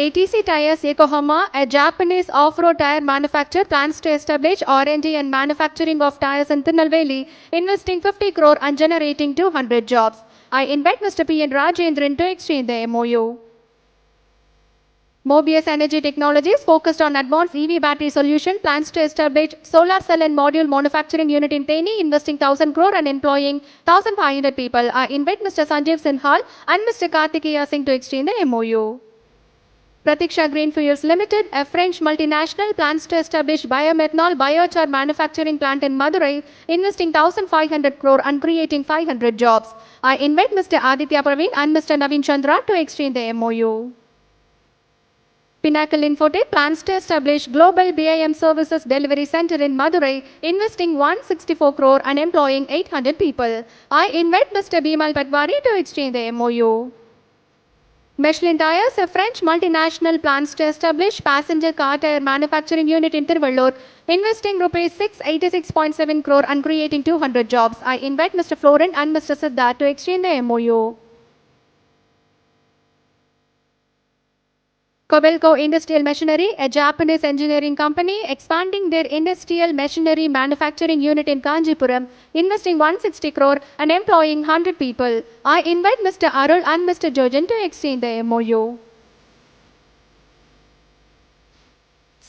ATC Tires Yokohama, a Japanese off-road tire manufacturer, plans to establish R&D and manufacturing of tires in Tirunelveli, investing 50 crore and generating 200 jobs. I invite Mr. P. N. Rajendran to exchange the MOU. Mobius Energy Technologies, focused on advanced EV battery solution, plans to establish solar cell and module manufacturing unit in Teni, investing 1000 crore and employing 1500 people. I invite Mr. Sanjeev Sinhal and Mr. Kartikeya Singh to exchange the MOU. Pratiksha Green Fuels Limited, a French multinational, plans to establish biomethanol biochar manufacturing plant in Madurai, investing 1,500 crore and creating 500 jobs. I invite Mr. Aditya Praveen and Mr. Naveen Chandra to exchange the MOU. Pinnacle Infotech plans to establish Global BIM Services Delivery Center in Madurai, investing 164 crore and employing 800 people. I invite Mr. Bimal Patwari to exchange the MOU. Michelin Tires, a French multinational, plans to establish passenger car tire manufacturing unit in Tiruvallur, investing rupees 686.7 crore and creating 200 jobs. I invite Mr. Florent and Mr. Siddha to exchange the MOU. Kobelco Industrial Machinery, a Japanese engineering company, expanding their industrial machinery manufacturing unit in Kanjipuram, investing 160 crore and employing 100 people. I invite Mr. Arul and Mr. Jojan to exchange the MOU.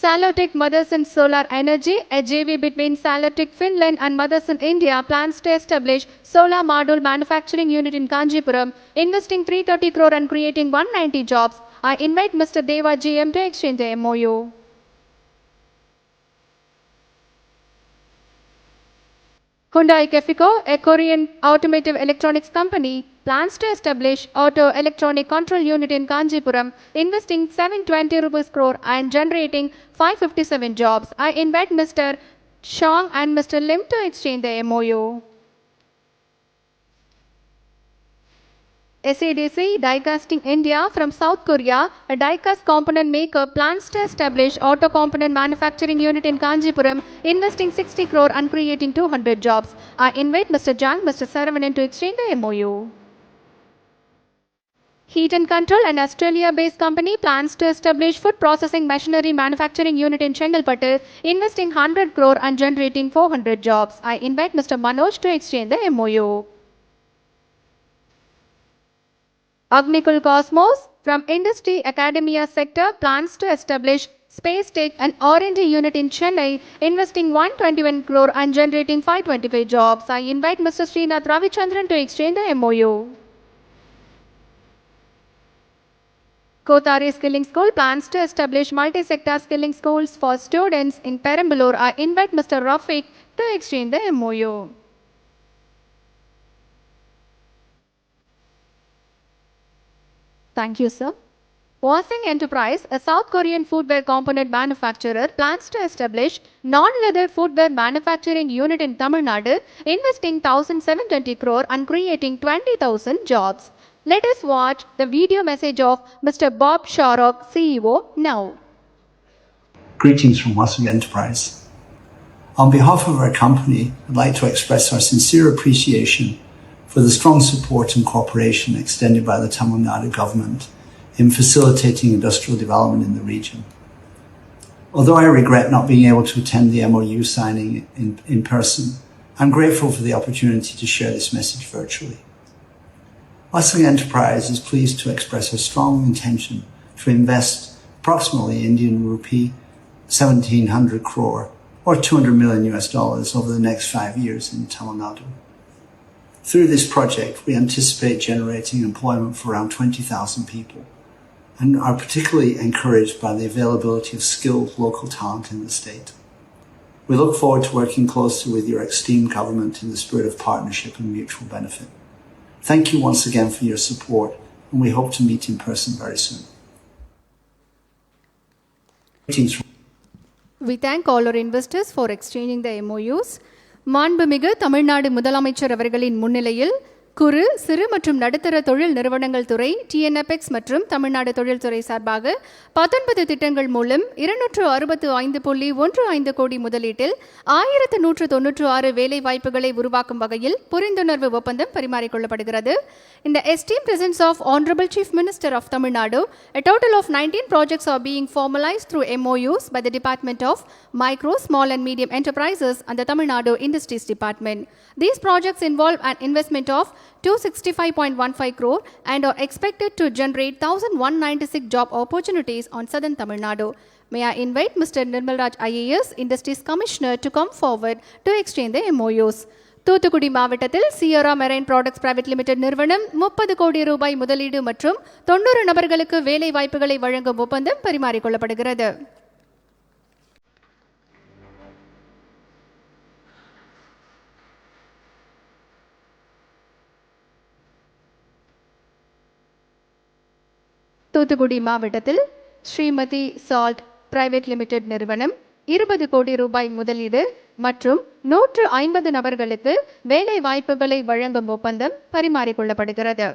Salotech Motherson Solar Energy, a JV between Salotech Finland and Motherson India, plans to establish solar module manufacturing unit in Kanjipuram, investing 330 crore and creating 190 jobs. I invite Mr. Deva GM to exchange the MOU. Hyundai Kefico, a Korean automotive electronics company, plans to establish auto electronic control unit in Kanjipuram, investing 720 rupees crore and generating 557 jobs. I invite Mr. Shong and Mr. Lim to exchange the MOU. SADC Diecasting India from South Korea, a diecast component maker, plans to establish auto component manufacturing unit in Kanjipuram, investing 60 crore and creating 200 jobs. I invite Mr. Jang, Mr. Saravanan to exchange the MOU. Heat and Control, an Australia-based company, plans to establish food processing machinery manufacturing unit in Chengalpattu, investing 100 crore and generating 400 jobs. I invite Mr. Manoj to exchange the MOU. Agnikul Cosmos from Industry Academia sector plans to establish Space Tech and R&D unit in Chennai, investing 121 crore and generating 525 jobs. I invite Mr. Srinath Ravichandran to exchange the MOU. Kotari Skilling School plans to establish multi-sector skilling schools for students in Perambalur. I invite Mr. Rafiq to exchange the MOU. Thank you, sir. Wasing Enterprise, a South Korean footwear component manufacturer, plans to establish non-leather footwear manufacturing unit in Tamil Nadu, investing 1,720 crore and creating 20,000 jobs. Let us watch the video message of Mr. Bob Sharrock, CEO, now. Greetings from Wassuga Enterprise. On behalf of our company, I'd like to express our sincere appreciation for the strong support and cooperation extended by the Tamil Nadu government in facilitating industrial development in the region. Although I regret not being able to attend the MOU signing in, in person, I'm grateful for the opportunity to share this message virtually. Wassuga Enterprise is pleased to express a strong intention to invest approximately Indian rupee 1700 crore or 200 million US dollars over the next five years in Tamil Nadu. Through this project, we anticipate generating employment for around 20,000 people and are particularly encouraged by the availability of skilled local talent in the state. We look forward to working closely with your esteemed government in the spirit of partnership and mutual benefit. Thank you once again for your support, and we hope to meet in person very soon. We thank all our investors for exchanging the MOUs. மாண்புமிகு தமிழ்நாடு முதலமைச்சர் அவர்களின் முன்னிலையில் குறு சிறு மற்றும் நடுத்தர தொழில் நிறுவனங்கள் துறை டிஎன்எபெக்ஸ் மற்றும் தமிழ்நாடு தொழில்துறை சார்பாக பத்தொன்பது திட்டங்கள் மூலம் இருநூற்று அறுபத்து ஐந்து புள்ளி ஒன்று ஐந்து கோடி முதலீட்டில் ஆயிரத்து நூற்று தொன்னூற்று ஆறு வேலை வாய்ப்புகளை உருவாக்கும் வகையில் புரிந்துணர்வு ஒப்பந்தம் பரிமாறிக்கொள்ளப்படுகிறது இந்த esteem presence of honourable chief minister of Tamil Nadu a total of 19 projects are being formalized through MOUs by the Department of Micro, Small and Medium Enterprises and the Tamil Nadu Industries Department. These projects involve an 265.15 crore and are expected to generate 1,196 job opportunities on southern Tamil Nadu. May I invite Mr. Nirmalraj IAS, Industries Commissioner, to come forward to exchange the MOUs. Thoothukudi மாவட்டத்தில் Sierra marine products private limited நிறுவனம் முப்பது கோடி ரூபாய் முதலீடு மற்றும் தொன்னூறு நபர்களுக்கு வேலை வாய்ப்புகளை வழங்கும் ஒப்பந்தம் பரிமாறிக்கொள்ளப்படுகிறது தூத்துக்குடி மாவட்டத்தில் ஸ்ரீமதி சால்ட் பிரைவேட் லிமிடெட் நிறுவனம் இருபது கோடி ரூபாய் முதலீடு மற்றும் நூற்று ஐம்பது நபர்களுக்கு வேலை வாய்ப்புகளை வழங்கும் ஒப்பந்தம் பரிமாறிக்கொள்ளப்படுகிறது.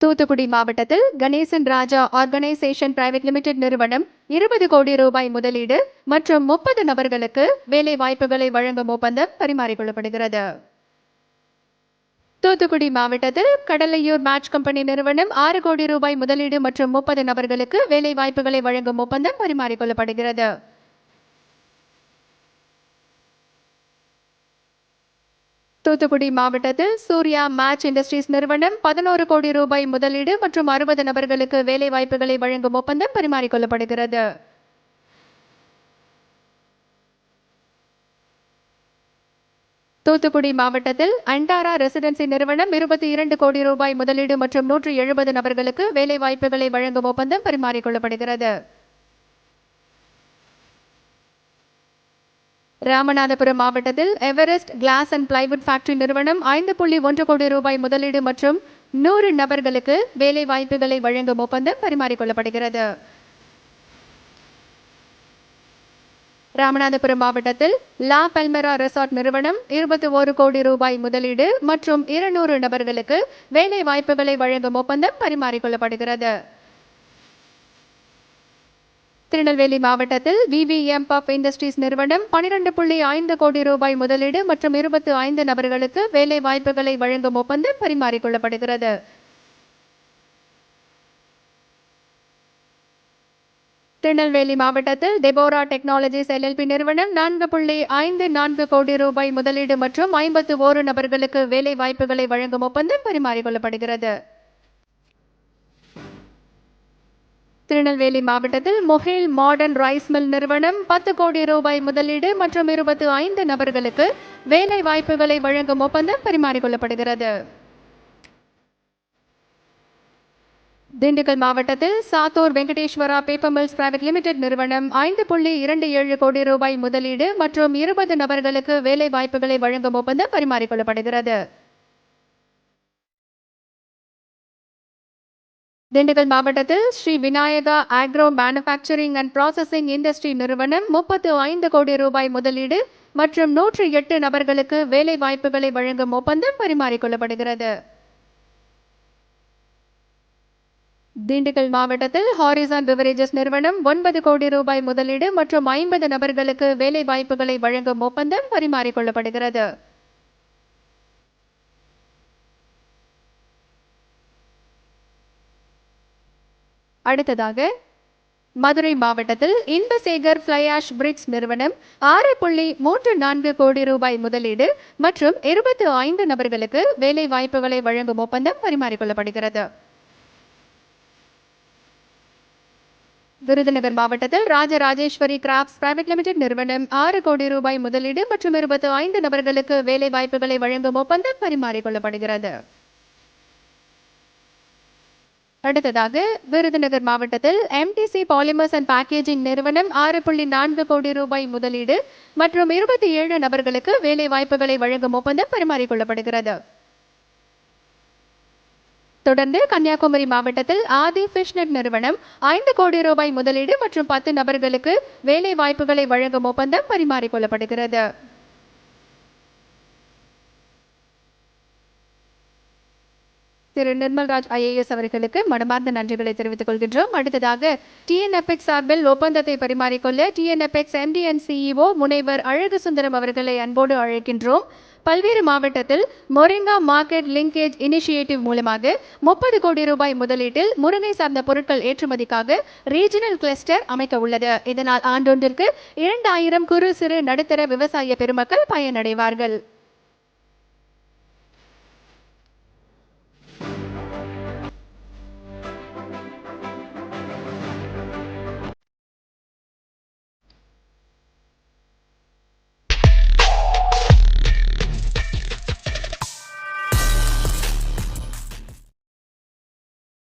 தூத்துக்குடி மாவட்டத்தில் Ganesan Raja organisation private limited நிறுவனம் இருபது கோடி ரூபாய் முதலீடு மற்றும் முப்பது நபர்களுக்கு வேலை வாய்ப்புகளை வழங்கும் ஒப்பந்தம் பரிமாறிக்கொள்ளப்படுகிறது. தூத்துக்குடி மாவட்டத்தில் கடலையூர் மேட்ச் கம்பெனி நிறுவனம் ஆறு கோடி ரூபாய் முதலீடு மற்றும் முப்பது நபர்களுக்கு வேலை வாய்ப்புகளை வழங்கும் ஒப்பந்தம் பரிமாறிக்கொள்ளப்படுகிறது. தூத்துக்குடி மாவட்டத்தில் சூர்யா மேட்ச் இண்டஸ்ட்ரீஸ் நிறுவனம் பதினோரு கோடி ரூபாய் முதலீடு மற்றும் அறுபது நபர்களுக்கு வேலை வாய்ப்புகளை வழங்கும் ஒப்பந்தம் பரிமாறிக்கொள்ளப்படுகிறது. தூத்துக்குடி மாவட்டத்தில் அண்டாரா ரெசிடென்சி நிறுவனம் இருபத்தி இரண்டு கோடி ரூபாய் முதலீடு மற்றும் நூற்று எழுபது நபர்களுக்கு வேலைவாய்ப்புகளை வழங்கும் ஒப்பந்தம் பரிமாறிக்கொள்ளப்படுகிறது. ராமநாதபுரம் மாவட்டத்தில் Everest glass and plywood factory நிறுவனம் ஐந்து புள்ளி ஒன்று கோடி ரூபாய் முதலீடு மற்றும் நூறு நபர்களுக்கு வேலைவாய்ப்புகளை வழங்கும் ஒப்பந்தம் பரிமாறிக்கொள்ளப்படுகிறது. ராமநாதபுரம் மாவட்டத்தில் லா பல்மெரா ரெசார்ட் நிறுவனம் இருபத்தி ஒரு கோடி ரூபாய் முதலீடு மற்றும் இருநூறு நபர்களுக்கு வேலை வாய்ப்புகளை வழங்கும் ஒப்பந்தம் பரிமாறிக்கொள்ளப்படுகிறது. திருநெல்வேலி மாவட்டத்தில் விவிஎம் பப் இண்டஸ்ட்ரீஸ் நிறுவனம் பனிரெண்டு புள்ளி ஐந்து கோடி ரூபாய் முதலீடு மற்றும் இருபத்தி ஐந்து நபர்களுக்கு வேலை வாய்ப்புகளை வழங்கும் ஒப்பந்தம் பரிமாறிக்கொள்ளப்படுகிறது. திருநெல்வேலி மாவட்டத்தில் டெபோரா டெக்னாலஜிஸ் எல்எல்பி நிறுவனம் நான்கு புள்ளி ஐந்து நான்கு கோடி ரூபாய் முதலீடு மற்றும் ஐம்பத்து ஓரு நபர்களுக்கு வேலை வாய்ப்புகளை வழங்கும் ஒப்பந்தம் பரிமாறிக்கொள்ளப்படுகிறது. திருநெல்வேலி மாவட்டத்தில் மொஹேல் மாடர்ன் ரைஸ் மில் நிறுவனம் பத்து கோடி ரூபாய் முதலீடு மற்றும் இருபத்தி ஐந்து நபர்களுக்கு வேலை வாய்ப்புகளை வழங்கும் ஒப்பந்தம் பரிமாறிக்கொள்ளப்படுகிறது. திண்டுக்கல் மாவட்டத்தில் Sattur Venkateswara paper mills private limited நிறுவனம் ஐந்து புள்ளி இரண்டு ஏழு கோடி ரூபாய் முதலீடு மற்றும் இருபது நபர்களுக்கு வேலை வாய்ப்புகளை வழங்கும் ஒப்பந்தம் பரிமாறிக்கொள்ளப்படுகிறது. திண்டுக்கல் மாவட்டத்தில் Sri Vinayaka agro manufacturing and processing industry நிறுவனம் முப்பத்து ஐந்து கோடி ரூபாய் முதலீடு மற்றும் நூற்று எட்டு நபர்களுக்கு வேலை வாய்ப்புகளை வழங்கும் ஒப்பந்தம் பரிமாறிக்கொள்ளப்படுகிறது. திண்டுக்கல் மாவட்டத்தில் ஹாரிசான் பிவரேஜஸ் நிறுவனம் ஒன்பது கோடி ரூபாய் முதலீடு மற்றும் ஐம்பது நபர்களுக்கு வேலை வாய்ப்புகளை வழங்கும் ஒப்பந்தம் பரிமாறிக்கொள்ளப்படுகிறது. அடுத்ததாக மதுரை மாவட்டத்தில் இன்பசேகர் ஃப்ளை ஆஷ் நிறுவனம் ஆறு புள்ளி மூன்று நான்கு கோடி ரூபாய் முதலீடு மற்றும் இருபத்தி ஐந்து நபர்களுக்கு வேலை வாய்ப்புகளை வழங்கும் ஒப்பந்தம் பரிமாறிக்கொள்ளப்படுகிறது. விருதுநகர் மாவட்டத்தில் ராஜராஜேஸ்வரி கிராப்ஸ் பிரைவேட் லிமிடெட் நிறுவனம் ஆறு கோடி ரூபாய் முதலீடு மற்றும் இருபத்தி ஐந்து நபர்களுக்கு வேலை வாய்ப்புகளை வழங்கும் ஒப்பந்தம் பரிமாறிக்கொள்ளப்படுகிறது. அடுத்ததாக விருதுநகர் மாவட்டத்தில் எம்டிசி பாலிமர்ஸ் அண்ட் பேக்கேஜிங் நிறுவனம் ஆறு புள்ளி நான்கு கோடி ரூபாய் முதலீடு மற்றும் இருபத்தி ஏழு நபர்களுக்கு வேலை வாய்ப்புகளை வழங்கும் ஒப்பந்தம் பரிமாறிக்கொள்ளப்படுகிறது. தொடர்ந்து கன்னியாகுமரி மாவட்டத்தில் ஆதி ஃபிஷ்நெட் நிறுவனம் ஐந்து கோடி ரூபாய் முதலீடு மற்றும் பத்து நபர்களுக்கு வேலை வாய்ப்புகளை வழங்கும் ஒப்பந்தம் பரிமாறிக்கொள்ளப்படுகிறது திரு நிர்மல்ராஜ் ஐஏஎஸ் அவர்களுக்கு மனமார்ந்த நன்றிகளை தெரிவித்துக் கொள்கின்றோம். அடுத்ததாக டிஎன்எப்எக்ஸ் சார்பில் ஒப்பந்தத்தை பரிமாறிக்கொள்ள டிஎன்எப்எக்ஸ் எம்டி அண்ட் சிஇஓ முனைவர் அழகு சுந்தரம் அவர்களை அன்போடு அழைக்கின்றோம். பல்வேறு மாவட்டத்தில் மொரிங்கா மார்க்கெட் லிங்கேஜ் இனிஷியேட்டிவ் மூலமாக முப்பது கோடி ரூபாய் முதலீட்டில் முருங்கை சார்ந்த பொருட்கள் ஏற்றுமதிக்காக ரீஜனல் கிளஸ்டர் அமைக்க உள்ளது. இதனால் ஆண்டொன்றிற்கு இரண்டாயிரம் குறு சிறு நடுத்தர விவசாய பெருமக்கள் பயனடைவார்கள்.